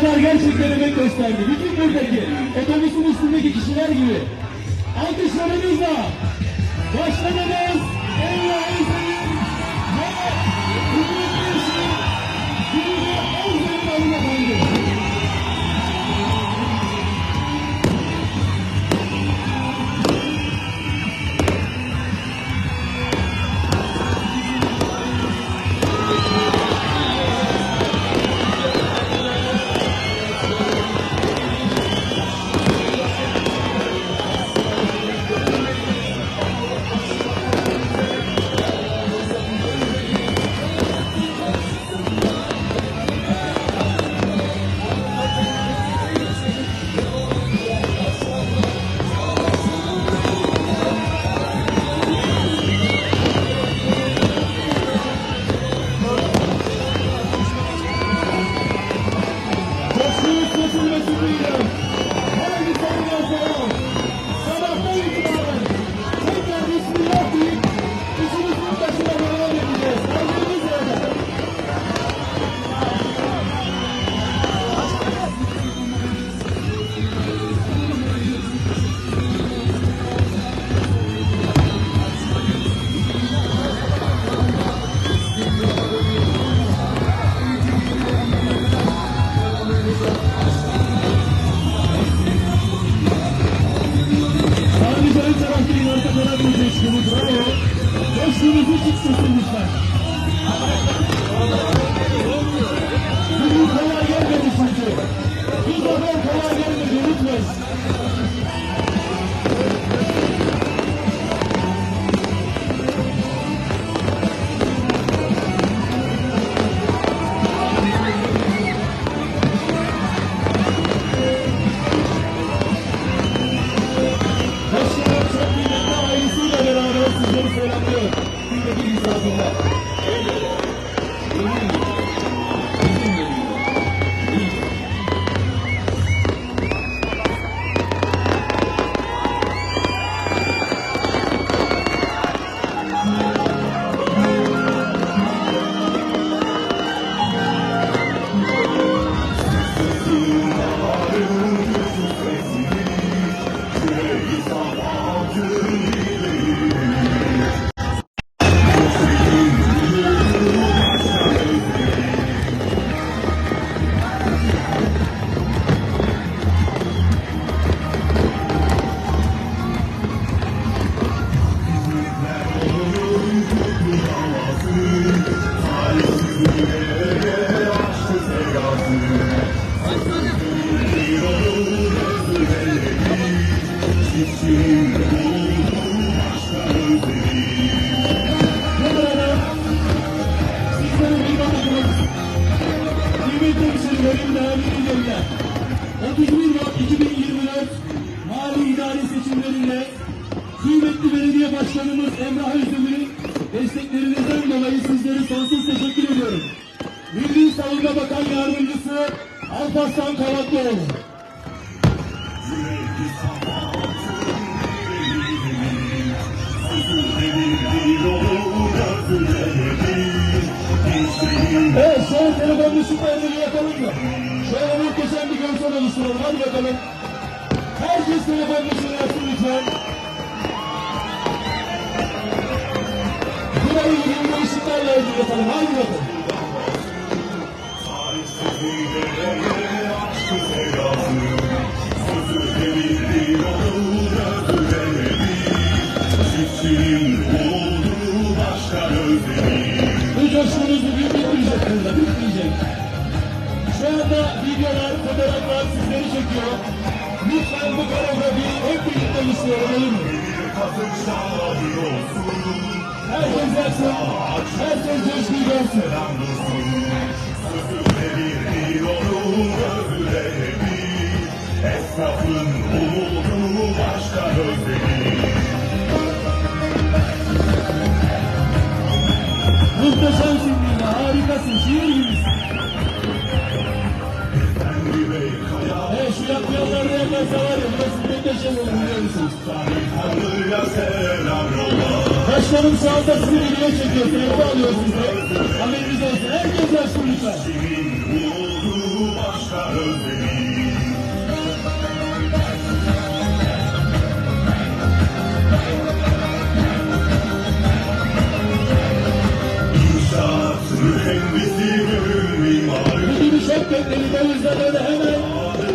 kadar gerçekten emek gösterdi. Bütün buradaki otobüsün üstündeki kişiler gibi. Alkışlarınızla başkanımız Emre Milli Savunma Bakan Yardımcısı Alparslan Kavaklıoğlu. Evet, an telefonun ışıklarını yakalım mı? Şöyle muhteşem bir görsel oluşturalım. Hadi bakalım. Herkes telefonun ışığını yaksın lütfen. Burayı yeni ışıklarla aydınlatalım. Hadi bakalım. Bu coşkunuz bugün bitmeyecek burada, bitmeyecek. Şu anda videolar, fotoğraflar sizleri çekiyor. Lütfen bu koreografiyi hep birlikte istiyorum, olur mu? Herkes yapsın, herkes coşkuyu görsün. Esnafın umudu başka özlemi Muhteşemsin Dina, harikasın, şiir gibisin. Evet, şu yapmayanlarda yaparsa var ya, burası muhteşem olur biliyor musunuz? Tanrı'ya selam yolla Başkanım sağ olsa sizi video çekiyor. Selfie alıyor size. Haberiniz olsun. Herkes yapsın lütfen. Çok de hemen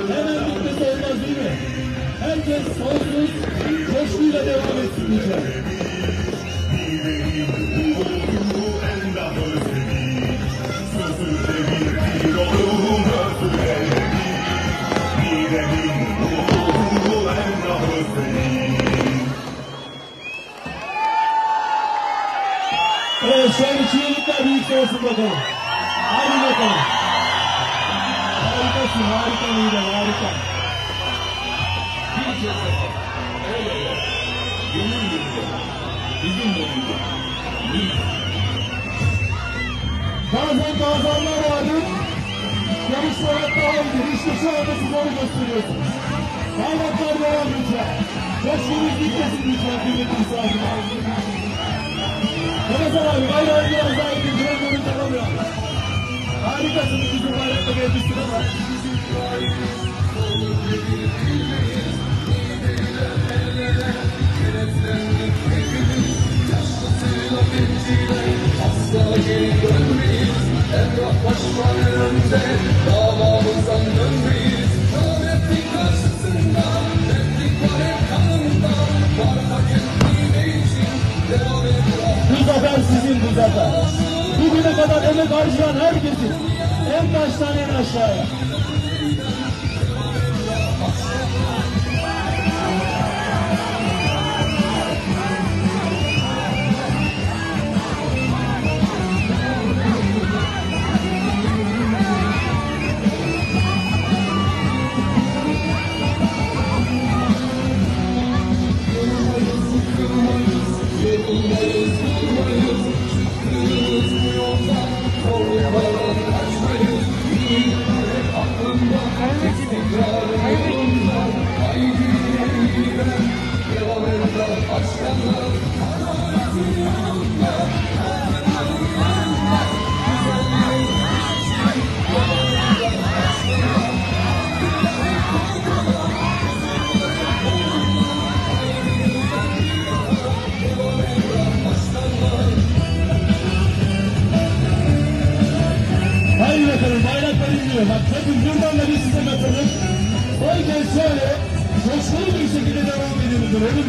hemen bitmesi olmaz değil mi? Herkes sonsuz coşkuyla devam etsin diyeceğim. Olsun bakalım. Hadi bakalım. Harikasın, harika Nida, harika. Bir kez daha. El ele. Gönül birliği. Bizimle birlikte. Niye? Bazen bazı anlar vardır. Yarışmalar daha iyidir. İşte şu anda siz onu gösteriyorsunuz. Bayraklar devam lütfen. Coşkunuz bitmesin lütfen kıymetli misafirler. Ramazan abi bayrağı Harikasınız bizim bayrakla gelmişsin ama. Bu zafer sizin bu zafer. Bugüne kadar emek harcayan herkesin. Baştan en aşağıya. Öyle mi?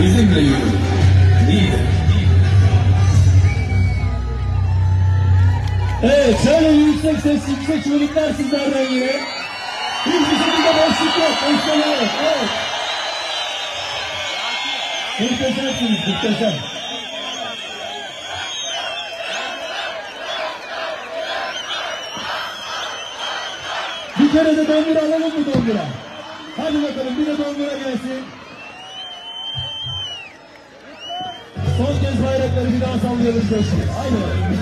Bizimle yürü. Niye? Evet şöyle yüksek ses yüksek çığlıklar sizlerden yine. Hiçbir şekilde boşluk. Bir kere de dondura alalım mı dondura? Hadi bakalım bir de dondura gelsin. Son kez bayrakları bir daha sallıyoruz coşkuya. Haydi bakalım.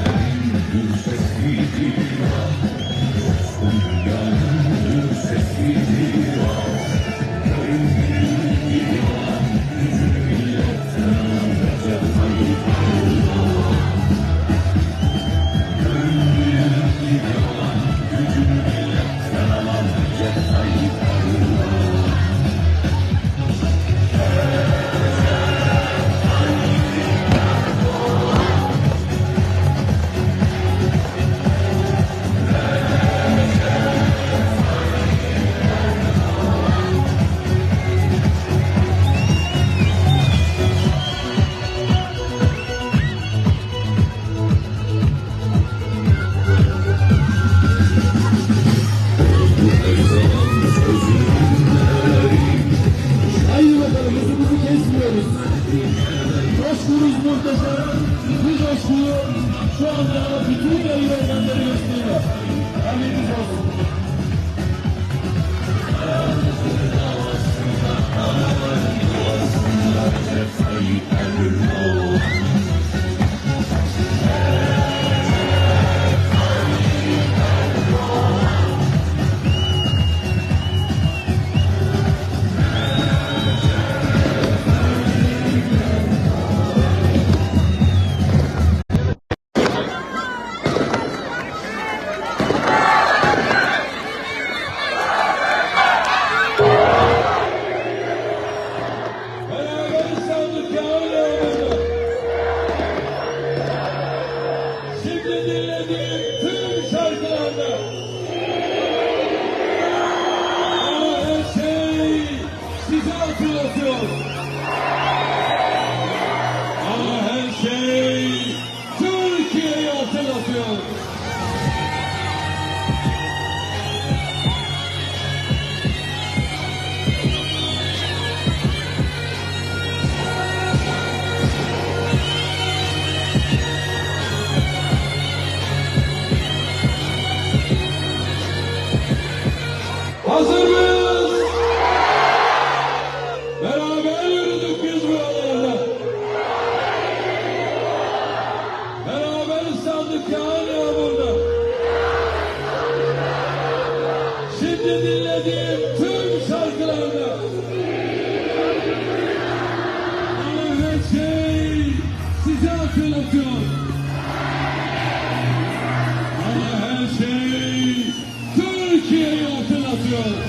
Kıymetli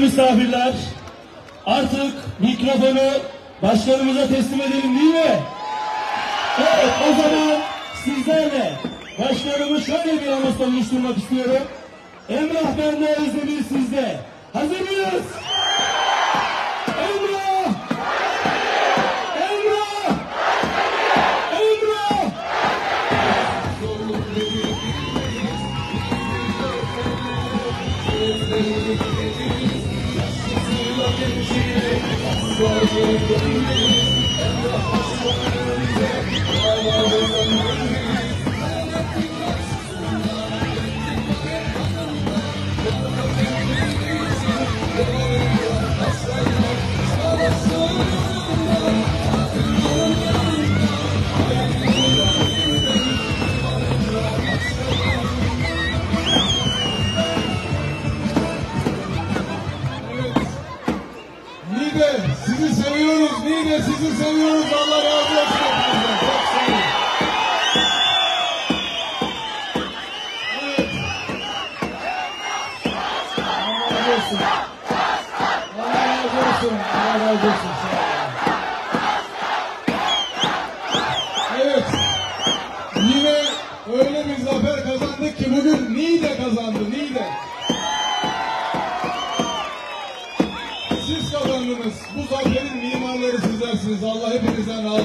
misafirler, artık mikrofonu başkanımıza teslim edelim değil mi? Evet, o zaman sizlerle başkanımı şöyle bir anonsla buluşturmak istiyorum. Emrah bende, Özdemir sizde. Hazır mıyız? Emrah! Emrah! Emrah! Nide Nide sizi seviyoruz. Allah razı olsun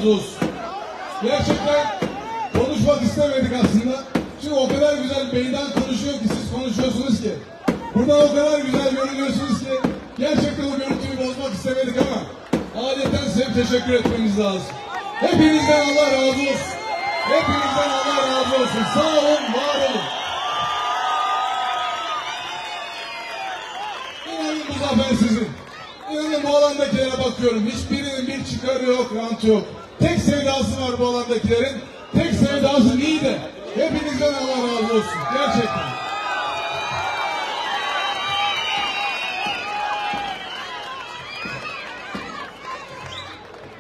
olsun. Gerçekten konuşmak istemedik aslında. Çünkü o kadar güzel meydan konuşuyor ki siz konuşuyorsunuz ki. Burada o kadar güzel görünüyorsunuz ki. Gerçekten o görüntüyü bozmak istemedik ama adeten size teşekkür etmemiz lazım. Hepinizden Allah razı olsun. Hepinizden Allah razı olsun. Sağ olun, var olun. İnanın bu zafer sizin. İnanın bu alandakilere bakıyorum. Hiçbirinin bir çıkarı yok, rantı yok. Tek sevdası var bu alandakilerin. Tek sevdası Niğde. Hepinizden Allah razı olsun. Gerçekten.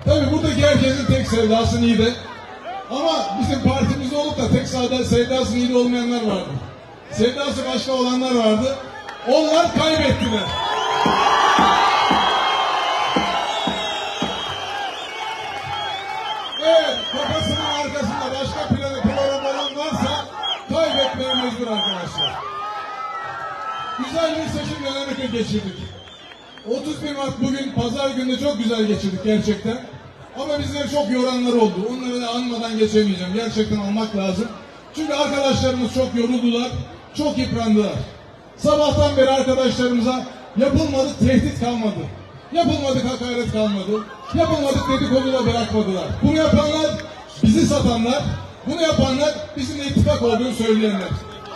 Tabii buradaki herkesin tek sevdası Niğde. Ama bizim partimizde olup da tek sevda, sevdası Niğde olmayanlar vardı. Sevdası başka olanlar vardı. Onlar kaybettiler. Güzel bir seçim dönemi geçirdik. 31 Mart bugün pazar günü çok güzel geçirdik gerçekten. Ama bizleri çok yoranlar oldu. Onları da anmadan geçemeyeceğim. Gerçekten almak lazım. Çünkü arkadaşlarımız çok yoruldular, çok yıprandılar. Sabahtan beri arkadaşlarımıza yapılmadı tehdit kalmadı. Yapılmadık hakaret kalmadı. Yapılmadık dedikodu da bırakmadılar. Bunu yapanlar bizi satanlar. Bunu yapanlar bizimle ittifak olduğunu söyleyenler.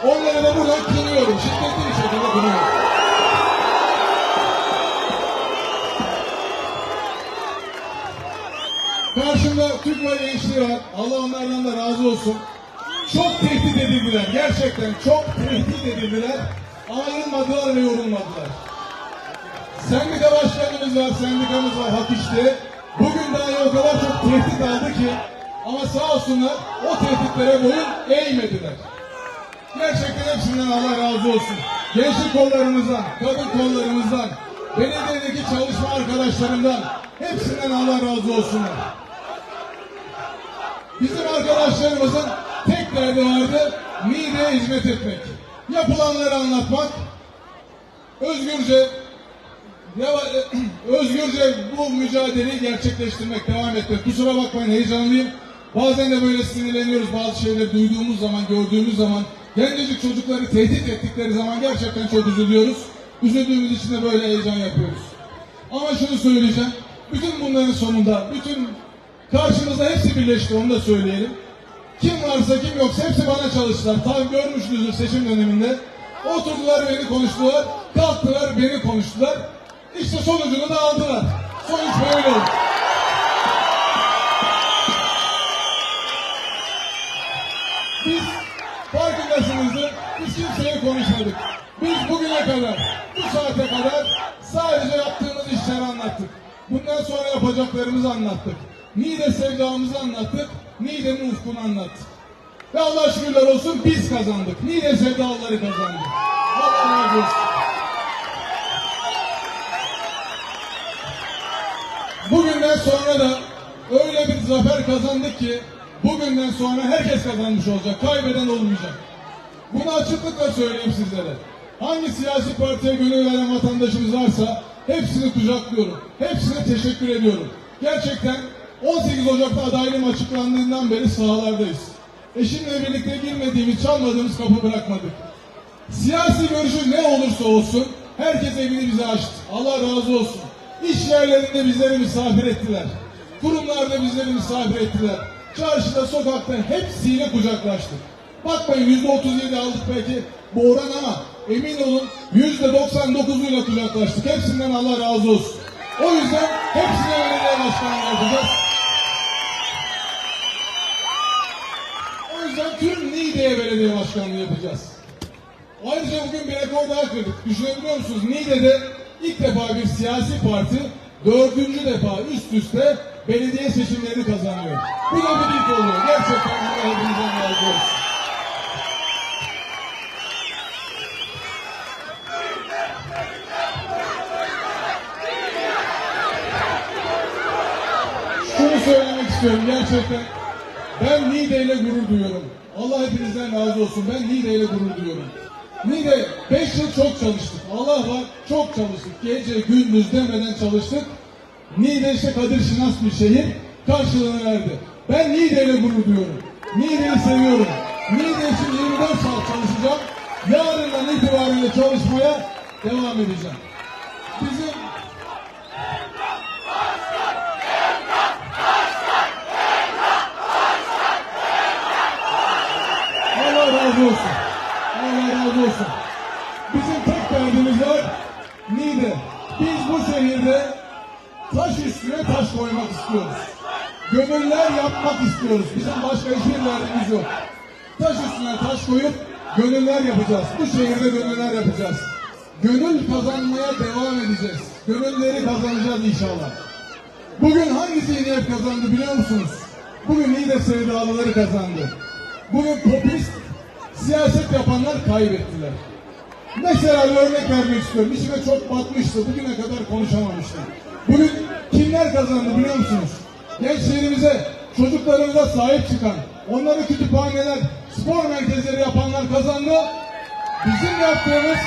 Onları da buradan kınıyorum. Şiddetli bir şekilde kınıyorum. Karşımda Türk ve gençliği var. Allah onlardan da razı olsun. Çok tehdit edildiler. Gerçekten çok tehdit edildiler. Ayrılmadılar ve yorulmadılar. Sendika başkanımız var, sendikamız var hak işte. Bugün dahi o kadar çok tehdit aldı ki ama sağ olsunlar o tehditlere boyun eğmediler. Gerçekten hepsinden Allah razı olsun. gençlik kollarımızdan, kadın kollarımızdan, belediyedeki çalışma arkadaşlarımdan, hepsinden Allah razı olsunlar. Bizim arkadaşlarımızın tek derdi vardı, Niğde'ye hizmet etmek. Yapılanları anlatmak, özgürce özgürce bu mücadeleyi gerçekleştirmek, devam etmek. Kusura bakmayın heyecanlıyım. Bazen de böyle sinirleniyoruz bazı şeyleri duyduğumuz zaman, gördüğümüz zaman. Gencecik çocukları tehdit ettikleri zaman gerçekten çok üzülüyoruz. Üzüldüğümüz için de böyle heyecan yapıyoruz. Ama şunu söyleyeceğim. Bütün bunların sonunda, bütün karşımızda hepsi birleşti onu da söyleyelim. Kim varsa kim yoksa hepsi bana çalıştılar. Tabi görmüşsünüzdür seçim döneminde. Oturdular beni konuştular. Kalktılar beni konuştular. İşte sonucunu da aldılar. Sonuç böyle oldu. Kimseye konuşmadık. Biz bugüne kadar, bu saate kadar sadece yaptığımız işleri anlattık. Bundan sonra yapacaklarımızı anlattık. Niğde sevdamızı anlattık. Niğde'nin ufkunu anlattık. Ve Allah şükürler olsun biz kazandık. Niğde sevdalıları kazandı. Allah razı olsun. Bugünden sonra da öyle bir zafer kazandık ki bugünden sonra herkes kazanmış olacak. Kaybeden olmayacak. Bunu açıklıkla söyleyeyim sizlere. Hangi siyasi partiye gönül veren vatandaşımız varsa hepsini kucaklıyorum. Hepsine teşekkür ediyorum. Gerçekten 18 Ocak'ta adaylığım açıklandığından beri sahalardayız. Eşimle birlikte girmediğimiz, çalmadığımız kapı bırakmadık. Siyasi görüşü ne olursa olsun herkes evini bize açtı. Allah razı olsun. İş yerlerinde bizleri misafir ettiler. Kurumlarda bizleri misafir ettiler. Çarşıda, sokakta hepsiyle kucaklaştık. Bakmayın yüzde otuz yedi aldık belki bu oran ama emin olun yüzde doksan dokuzuyla kucaklaştık. Hepsinden Allah razı olsun. O yüzden hepsine belediye başkanlığı yapacağız. O yüzden tüm Niğde'ye belediye başkanlığı yapacağız. Ayrıca bugün bir rekor daha kırdık. Düşünebiliyor musunuz? Niğde'de ilk defa bir siyasi parti dördüncü defa üst üste belediye seçimlerini kazanıyor. Bu da bir ilk oluyor. Gerçekten hepinizden razı olsun. Şunu söylemek istiyorum gerçekten. Ben Niğde ile gurur duyuyorum. Allah hepinizden razı olsun. Ben Niğde ile gurur duyuyorum. Niğde 5 yıl çok çalıştık. Allah var çok çalıştık. Gece gündüz demeden çalıştık. Niğde işte Kadir Şinas bir şehir karşılığını verdi. Ben Niğde ile gurur duyuyorum. Niğde'yi seviyorum. Niğde için 24 saat çalışacağım. Yarından itibariyle çalışmaya devam edeceğim. Bizim Allah razı olsun. Allah razı olsun. Bizim tek derdimiz var. Niğde. Biz bu şehirde taş üstüne taş koymak istiyoruz. Gönüller yapmak istiyoruz. Bizim başka hiçbir derdimiz yok. Taş üstüne taş koyup gönüller yapacağız. Bu şehirde gönüller yapacağız. Gönül kazanmaya devam edeceğiz. Gönülleri kazanacağız inşallah. Bugün hangi zihniyet kazandı biliyor musunuz? Bugün Niğde sevdalıları kazandı. Bugün popülist siyaset yapanlar kaybettiler. Mesela bir örnek vermek istiyorum. İçime çok batmıştı. Bugüne kadar konuşamamıştım. Bugün kimler kazandı biliyor musunuz? Gençlerimize, çocuklarımıza sahip çıkan, onları kütüphaneler, spor merkezleri yapanlar kazandı. Bizim yaptığımız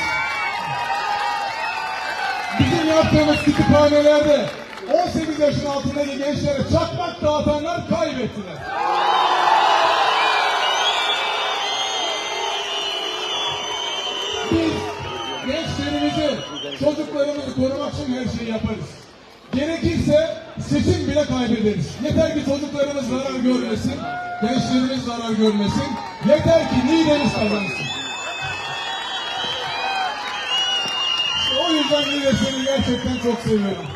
bizim yaptığımız kütüphanelerde 18 yaşın altındaki gençlere çakmak dağıtanlar kaybettiler. Çocuklarımızı korumak için her şeyi yaparız. Gerekirse seçim bile kaybederiz. Yeter ki çocuklarımız zarar görmesin, gençlerimiz zarar görmesin. Yeter ki Niğde'miz kazansın. O yüzden Niğde'sini gerçekten çok seviyorum.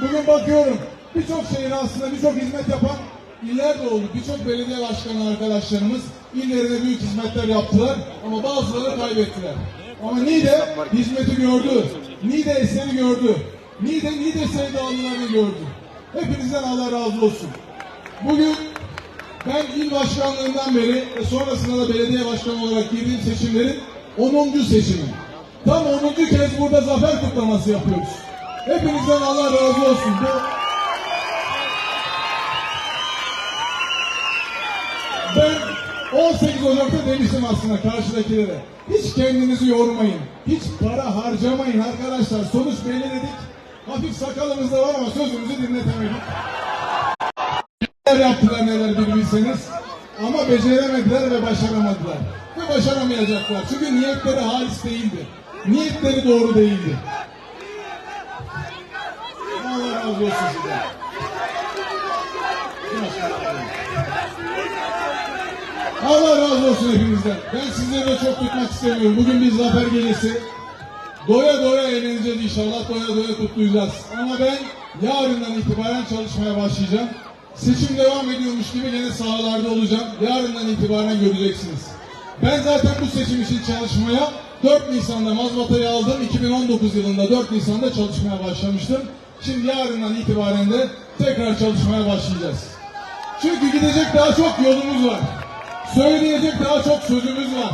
Bugün bakıyorum birçok şehir aslında birçok hizmet yapan iller oldu. Birçok belediye başkanı arkadaşlarımız illerine büyük hizmetler yaptılar ama bazıları kaybettiler. Ama Niğde hizmeti gördü. Niğde eseri gördü. Niğde, Niğde sevdalılarını gördü. Hepinizden Allah razı olsun. Bugün ben il başkanlığından beri ve sonrasında da belediye başkanı olarak girdiğim seçimlerin 10. seçimi. tam 10. kez burada zafer kutlaması yapıyoruz. Hepinizden Allah razı olsun. Bu Ben 18 Ocak'ta demiştim aslında karşıdakilere. Hiç kendinizi yormayın. Hiç para harcamayın arkadaşlar. Sonuç belli dedik. Hafif sakalımız da var ama sözümüzü dinletemedik. Neler yaptılar neler bir. Ama beceremediler ve başaramadılar. Ve başaramayacaklar. Çünkü niyetleri halis değildi. Niyetleri doğru değildi. Allah razı olsun size. Allah razı olsun hepinizden. Ben sizleri de çok tutmak istemiyorum. Bugün bir zafer gecesi. Doya doya eğleneceğiz inşallah. Doya doya kutlayacağız. Ama ben yarından itibaren çalışmaya başlayacağım. Seçim devam ediyormuş gibi yine sahalarda olacağım. Yarından itibaren göreceksiniz. Ben zaten bu seçim için çalışmaya 4 Nisan'da mazbatayı aldım. 2019 yılında 4 Nisan'da çalışmaya başlamıştım. Şimdi yarından itibaren de tekrar çalışmaya başlayacağız. Çünkü gidecek daha çok yolumuz var. Söyleyecek daha çok sözümüz var.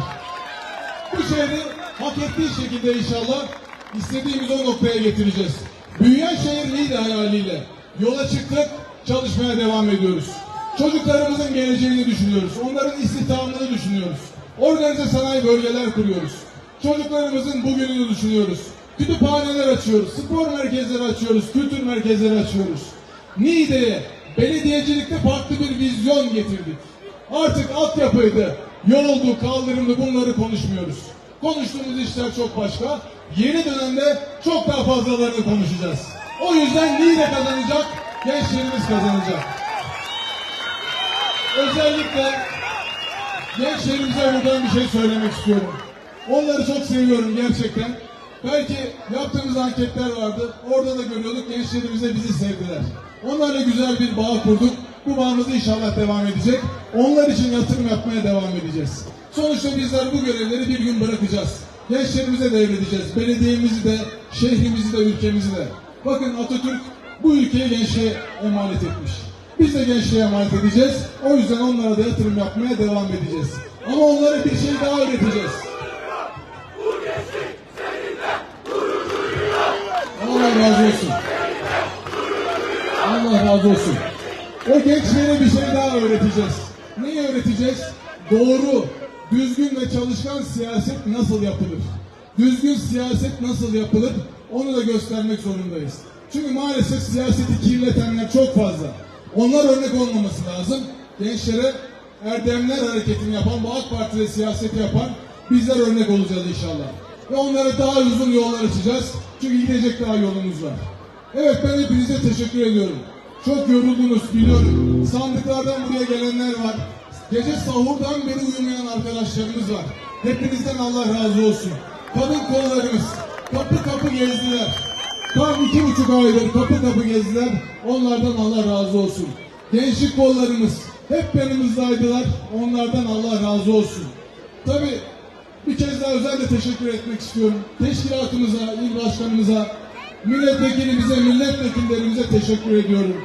Bu şehri hak ettiği şekilde inşallah istediğimiz o noktaya getireceğiz. Büyüyen şehir neydi hayaliyle? Yola çıktık, çalışmaya devam ediyoruz. Çocuklarımızın geleceğini düşünüyoruz. Onların istihdamını düşünüyoruz. Organize sanayi bölgeler kuruyoruz. Çocuklarımızın bugününü düşünüyoruz. Kütüphaneler açıyoruz, spor merkezleri açıyoruz, kültür merkezleri açıyoruz. Niğde'ye belediyecilikte farklı bir vizyon getirdik. Artık altyapıydı, yol oldu, kaldırımdı bunları konuşmuyoruz. Konuştuğumuz işler çok başka. Yeni dönemde çok daha fazlalarını konuşacağız. O yüzden Niğde kazanacak, gençlerimiz kazanacak. Özellikle gençlerimize buradan bir şey söylemek istiyorum. Onları çok seviyorum gerçekten. Belki yaptığımız anketler vardı. Orada da görüyorduk gençlerimize bizi sevdiler. Onlarla güzel bir bağ kurduk. Bu bağımız inşallah devam edecek. Onlar için yatırım yapmaya devam edeceğiz. Sonuçta bizler bu görevleri bir gün bırakacağız. Gençlerimize devredeceğiz. Belediyemizi de, şehrimizi de, ülkemizi de. Bakın Atatürk bu ülkeyi gençliğe emanet etmiş. Biz de gençliğe emanet edeceğiz. O yüzden onlara da yatırım yapmaya devam edeceğiz. Ama onlara bir şey daha öğreteceğiz. Allah razı olsun. Allah razı olsun. O gençlere bir şey daha öğreteceğiz. Neyi öğreteceğiz? Doğru, düzgün ve çalışkan siyaset nasıl yapılır? Düzgün siyaset nasıl yapılır? Onu da göstermek zorundayız. Çünkü maalesef siyaseti kirletenler çok fazla. Onlar örnek olmaması lazım. Gençlere Erdemler hareketini yapan, bu AK Parti'de siyaseti yapan bizler örnek olacağız inşallah. Ve onlara daha uzun yollar açacağız. Çünkü gidecek daha yolumuz var. Evet ben hepinize teşekkür ediyorum. Çok yoruldunuz biliyorum. Sandıklardan buraya gelenler var. Gece sahurdan beri uyumayan arkadaşlarımız var. Hepinizden Allah razı olsun. Kadın kollarımız kapı kapı gezdiler. Tam iki buçuk aydır kapı kapı gezdiler. Onlardan Allah razı olsun. Gençlik kollarımız hep yanımızdaydılar. Onlardan Allah razı olsun. Tabii bir kez daha özellikle teşekkür etmek istiyorum. Teşkilatımıza, il başkanımıza, milletvekilimize, milletvekillerimize teşekkür ediyorum.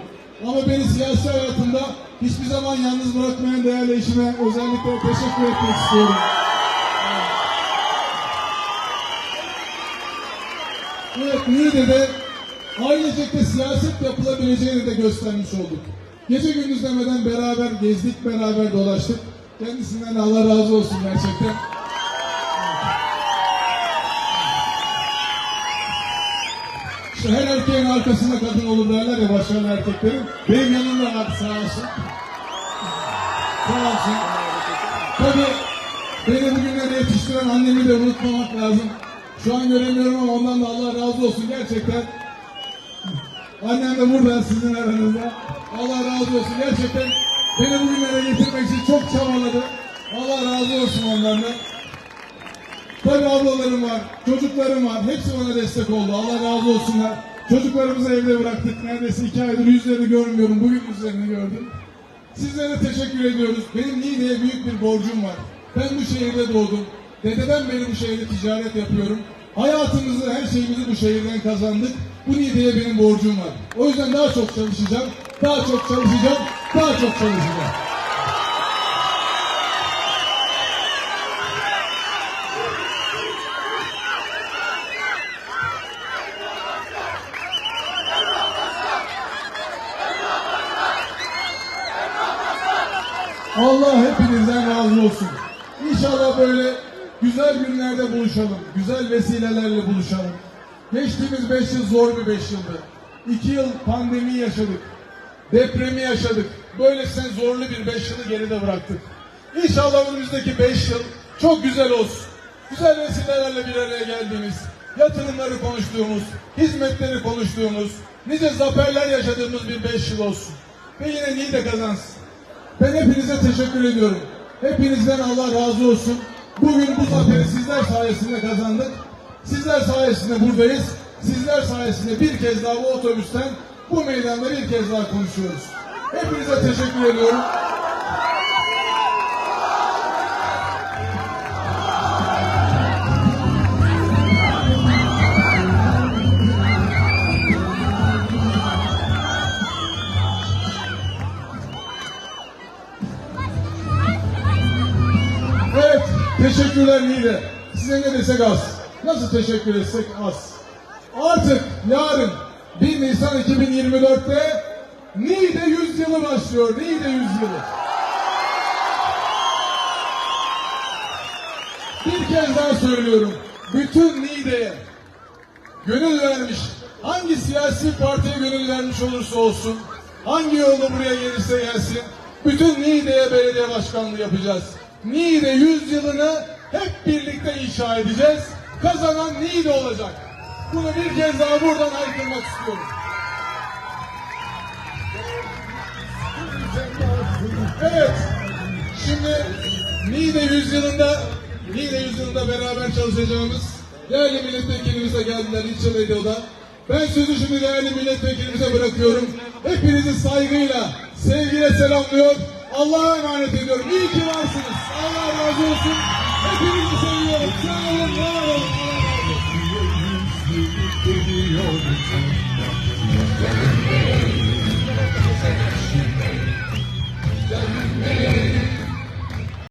Ama beni siyasi hayatımda hiçbir zaman yalnız bırakmayan değerli eşime özellikle teşekkür etmek istiyorum. Evet, Niğde'de ailecek de siyaset yapılabileceğini de göstermiş olduk. Gece gündüz demeden beraber gezdik, beraber dolaştık. Kendisinden Allah razı olsun gerçekten. Her erkeğin arkasında kadın olur derler ya başarılı erkeklerin. Benim yanımda var sağ olsun. Sağ olsun. Tabii beni bugünlere yetiştiren annemi de unutmamak lazım. Şu an göremiyorum ama ondan da Allah razı olsun gerçekten. Annem de burada sizin aranızda. Allah razı olsun gerçekten beni bugünlere getirmek için çok çabaladı. Allah razı olsun onlardan. Tabii ablalarım var, çocuklarım var. Hepsi bana destek oldu. Allah razı olsunlar. Çocuklarımızı evde bıraktık. Neredeyse iki aydır yüzlerini görmüyorum. Bugün yüzlerini gördüm. Sizlere teşekkür ediyoruz. Benim Niğde'ye büyük bir borcum var. Ben bu şehirde doğdum. Dededen beri bu şehirde ticaret yapıyorum. Hayatımızı, her şeyimizi bu şehirden kazandık. Bu Niğde'ye benim borcum var. O yüzden daha çok çalışacağım. Daha çok çalışacağım. Daha çok çalışacağım. Allah hepinizden razı olsun. İnşallah böyle güzel günlerde buluşalım. Güzel vesilelerle buluşalım. Geçtiğimiz 5 yıl zor bir 5 yıldı. 2 yıl pandemi yaşadık. Depremi yaşadık. Böylesine zorlu bir 5 yılı geride bıraktık. İnşallah önümüzdeki 5 yıl çok güzel olsun. Güzel vesilelerle bir araya geldiğimiz, yatırımları konuştuğumuz, hizmetleri konuştuğumuz, nice zaferler yaşadığımız bir 5 yıl olsun. Ve yine Niğde kazansın. Ben hepinize teşekkür ediyorum. Hepinizden Allah razı olsun. Bugün bu zaferi sizler sayesinde kazandık. Sizler sayesinde buradayız. Sizler sayesinde bir kez daha bu otobüsten bu meydanda bir kez daha konuşuyoruz. Hepinize teşekkür ediyorum. Teşekkürler Niğde. Size ne desek az. Nasıl teşekkür etsek az. Artık yarın 1 Nisan 2024'te Niğde 100 yılı başlıyor. Niğde 100 yılı. Bir kez daha söylüyorum. Bütün Niğde'ye gönül vermiş, hangi siyasi partiye gönül vermiş olursa olsun, hangi yolda buraya gelirse gelsin, bütün Niğde'ye belediye başkanlığı yapacağız. Niğde 100 yılını hep birlikte inşa edeceğiz. Kazanan Niğde olacak. Bunu bir kez daha buradan haykırmak istiyorum. Evet. Şimdi Niğde yüzyılında Niğde yüzyılında beraber çalışacağımız değerli milletvekilimiz de geldiler ilçe medyoda. Ben sözü şimdi değerli milletvekilimize bırakıyorum. Hepinizi saygıyla, sevgiyle selamlıyor. Allah'a emanet ediyorum. İyi ki varsınız. Allah razı olsun. Hepinizi seviyorum. Sağ olun, var olun. Olsun.